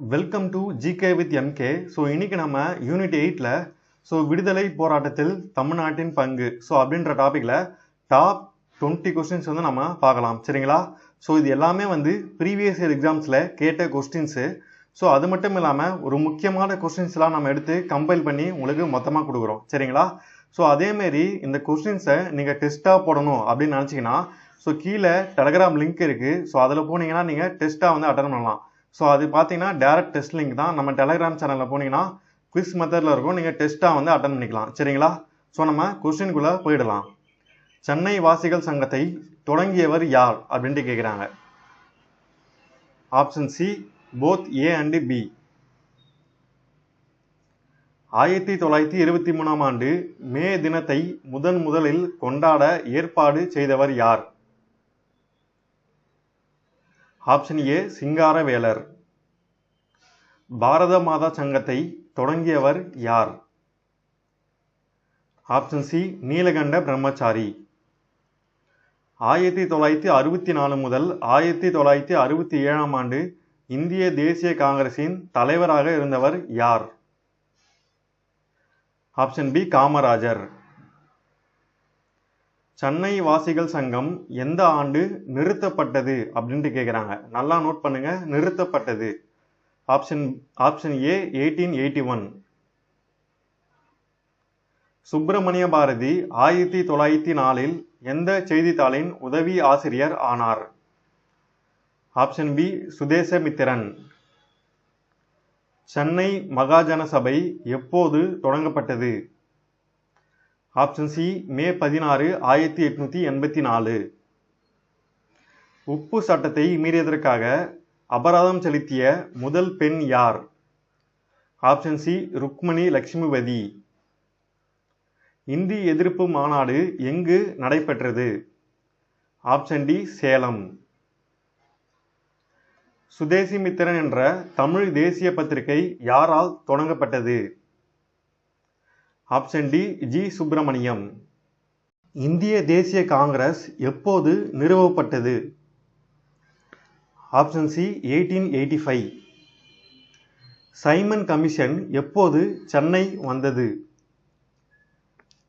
Welcome to GK with MK so இன்றைக்கி நம்ம unit எயிட்டில் ஸோ விடுதலை போராட்டத்தில் தமிழ்நாட்டின் பங்கு. ஸோ அப்படின்ற டாப்பிக்கில் டாப் டுவெண்ட்டி கொஸ்டின்ஸ் வந்து நம்ம பார்க்கலாம். சரிங்களா? ஸோ இது எல்லாமே வந்து ப்ரீவியஸ் இயர் எக்ஸாம்ஸில் கேட்ட கொஸ்டின்ஸு ஸோ அது மட்டும் இல்லாமல் ஒரு முக்கியமான கொஸ்டின்ஸ்லாம் நம்ம எடுத்து கம்பைல் பண்ணி உங்களுக்கு மொத்தமாக கொடுக்குறோம். சரிங்களா? ஸோ அதேமாரி இந்த கொஸ்டின்ஸை நீங்கள் டெஸ்ட்டாக போடணும் அப்படின்னு நினச்சிங்கன்னா ஸோ கீழே டெலகிராம் லிங்க் இருக்குது ஸோ அதில் போனீங்கன்னா நீங்கள் டெஸ்ட்டாக வந்து அட்டன் பண்ணலாம். ஸோ அது பார்த்தீங்கன்னா டேரக்ட் டெஸ்ட் லிங்க் தான். நம்ம டெலகிராம் சேனலில் போனீங்கன்னா குவிஸ் மெத்தடில் இருக்கும். நீங்கள் டெஸ்ட்டாக வந்து அட்டன் பண்ணிக்கலாம். சரிங்களா? ஸோ நம்ம கொஸ்டின்குள்ளே போயிடலாம். சென்னை வாசிகள் சங்கத்தை தொடங்கியவர் யார்? அப்படின்ட்டு கேட்குறாங்க option C both A and B ஆயிரத்தி தொள்ளாயிரத்தி இருபத்தி மூணாம் ஆண்டு மே தினத்தை முதன் முதலில் கொண்டாட ஏற்பாடு செய்தவர் யார்? ஆப்ஷன் ஏ சிங்காரவேலர் பாரத மாதா சங்கத்தை தொடங்கியவர் யார்? ஆப்ஷன் சி நீலகண்ட பிரம்மச்சாரி. ஆயிரத்தி தொள்ளாயிரத்தி அறுபத்தி நாலு முதல் ஆயிரத்தி தொள்ளாயிரத்தி அறுபத்தி ஏழாம் ஆண்டு இந்திய தேசிய காங்கிரசின் தலைவராக இருந்தவர் யார்? Option B Kamarajar. சென்னை வாசிகள் சங்கம் எந்த ஆண்டு நிறுத்தப்பட்டது அப்படின்ட்டு கேட்குறாங்க நல்லா நோட் பண்ணுங்க. நிறுத்தப்பட்டது. Option option A eighteen eighty one Subramania Bharathi ஆயிரத்தி தொள்ளாயிரத்தி நாலில் எந்த செய்தித்தாளின் உதவி ஆசிரியர் ஆனார்? Option B Swadesamitran. Chennai Mahajana Sabha எப்போது தொடங்கப்பட்டது? ஆப்ஷன் சி மே பதினாறு ஆயிரத்தி எட்நூற்றி எண்பத்தி நாலு. உப்பு சட்டத்தை மீறியதற்காக அபராதம் செலுத்திய முதல் பெண் யார்? Option C Rukmani Lakshmipathi. Hindi எதிர்ப்பு மாநாடு எங்கு நடைபெற்றது? Option D Salem. சுதேசிமித்திரன் என்ற தமிழ் தேசிய பத்திரிகை யாரால் தொடங்கப்பட்டது? Option D G. சுப்பிரமணியம். இந்திய தேசிய காங்கிரஸ் எப்போது நிறுவப்பட்டது? Option C eighteen eighty five. Simon commission எப்போது சென்னை வந்தது?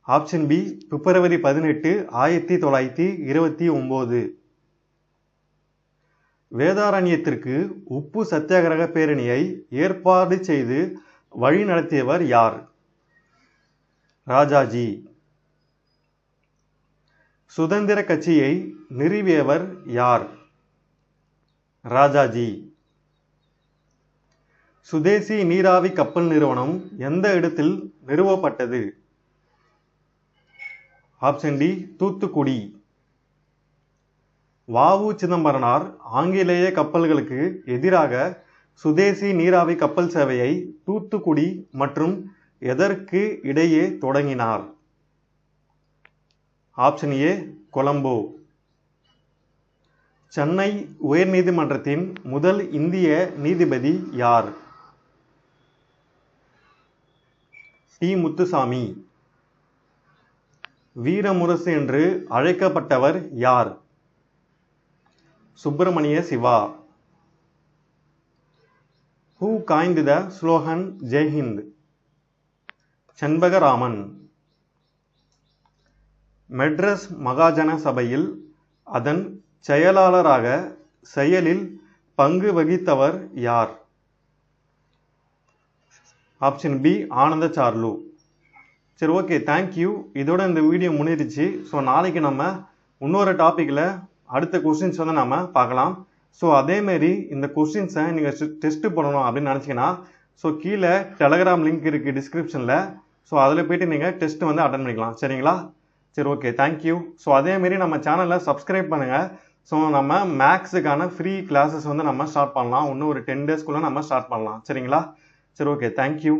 ஆப்ஷன் பி பிப்ரவரி பதினெட்டு ஆயிரத்தி தொள்ளாயிரத்தி இருபத்தி ஒம்பது. வேதாரண்யத்திற்கு உப்பு சத்தியாகிரக பேரணியை ஏற்பாடு செய்து வழி நடத்தியவர் யார்? ராஜாஜி. சுதந்திர கட்சியை நிறுவியவர் யார்? ராஜாஜி. சுதேசி நீராவி கப்பல் நிறுவனம் எந்த இடத்தில் நிறுவப்பட்டது? Option D Thoothukudi. வாவு சிதம்பரனார் ஆங்கிலேய கப்பல்களுக்கு எதிராக சுதேசி நீராவி கப்பல் சேவையை தூத்துக்குடி மற்றும் எதற்கு இடையே தொடங்கினார்? Option A Colombo. சென்னை உயர்நீதிமன்றத்தின் முதல் இந்திய நீதிபதி யார்? டி. முத்துசாமி. வீரமுரசு என்று அழைக்கப்பட்டவர் யார்? சுப்பிரமணிய சிவா. ஹூ காய்ந்து த ஸ்லோகன் ஜெய்ஹிந்த் செண்பகராமன். மெட்ரஸ் மகாஜன சபையில் அதன் செயலாளராக செயலில் பங்கு வகித்தவர் யார்? ஆப்ஷன் பி ஆனந்த சார்லு. சரி ஓகே தேங்க்யூ இதோட இந்த வீடியோ முன்னேறிச்சு. ஸோ நாளைக்கு நம்ம இன்னொரு டாப்பிக்கில் அடுத்த கொஸ்டின்ஸ் வந்து நம்ம பார்க்கலாம். ஸோ அதேமாரி இந்த கொஸ்டின்ஸை நீங்கள் டெஸ்ட்டு பண்ணணும் அப்படின்னு நினச்சிங்கன்னா ஸோ கீழே டெலகிராம் லிங்க் இருக்குது டிஸ்கிரிப்ஷனில் ஸோ அதில் போய்ட்டு நீங்கள் டெஸ்ட் வந்து அட்டன் பண்ணிக்கலாம். சரிங்களா? சரி ஓகே தேங்க்யூ ஸோ அதேமாரி நம்ம சேனலில் சப்ஸ்கிரைப் பண்ணுங்கள் ஸோ நம்ம மேக்ஸுக்கான ஃப்ரீ கிளாஸஸ் வந்து நம்ம ஸ்டார்ட் பண்ணலாம். இன்னும் ஒரு டென் டேஸ்க்குள்ளே நம்ம ஸ்டார்ட் பண்ணலாம். சரிங்களா? சரி ஓகே தேங்க்யூ